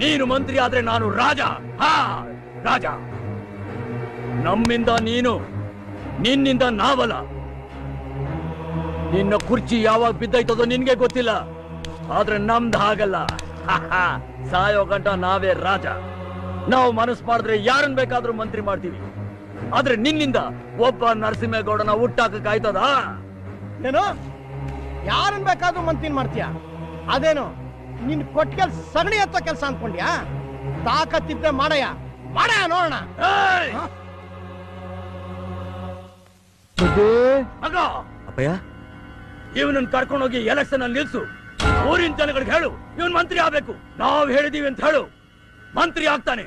ನೀನು ಮಂತ್ರಿ ಆದ್ರೆ ನಾನು ರಾಜ. ಹಾ, ರಾಜ. ನಮ್ಮಿಂದ ನೀನು, ನಿನ್ನಿಂದ ನಾವಲ್ಲ. ನಿನ್ನ ಕುರ್ಚಿ ಯಾವಾಗ ಬಿದ್ದೈತದೋ ನಿನ್ಗೆ ಗೊತ್ತಿಲ್ಲ. ಆದ್ರೆ ನಮ್ದು ಹಾಗಲ್ಲ. ಸಾಯೋ ಗಂಟ ನಾವೇ ರಾಜ. ನಾವು ಮನಸ್ಸು ಮಾಡಿದ್ರೆ ಯಾರನ್ನ ಬೇಕಾದ್ರೂ ಮಂತ್ರಿ ಮಾಡ್ತೀವಿ. ಆದ್ರೆ ನಿನ್ನಿಂದ ಒಬ್ಬ ನರಸಿಂಹೇಗೌಡನ ಹುಟ್ಟಾಕ ಕಾಯ್ತದ ಏನು? ಯಾರನ್ನ ಬೇಕಾದ್ರೂ ಮಂತ್ರಿ ಮಾಡ್ತೀಯ? ಅದೇನು? ನಿನ್ ಕೆಲ್ಸ ಸಗಣಿ ಅಂತ ಕೆಲಸ ಅನ್ಕೊಂಡ್ಯಾ? ತಾಕತ್ತಿದ್ರೆ ಮಾಡಯ ಮಾಡಯ ನೋಡೋಣ. ಮಗ ಅಪ್ಪಯ್ಯ? ಇವನನ್ನ ಕರ್ಕೊಂಡೋಗಿ ಎಲೆಕ್ಷನ್ ಅಲ್ಲಿ ನಿಲ್ಸು. ಊರಿನ ಜನಗಳಿಗೆ ಹೇಳು ಇವನ್ ಮಂತ್ರಿ ಆಗ್ಬೇಕು. ನಾವ್ ಹೇಳಿದೀವಿ ಅಂತ ಹೇಳು. ಮಂತ್ರಿ ಆಗ್ತಾನೆ.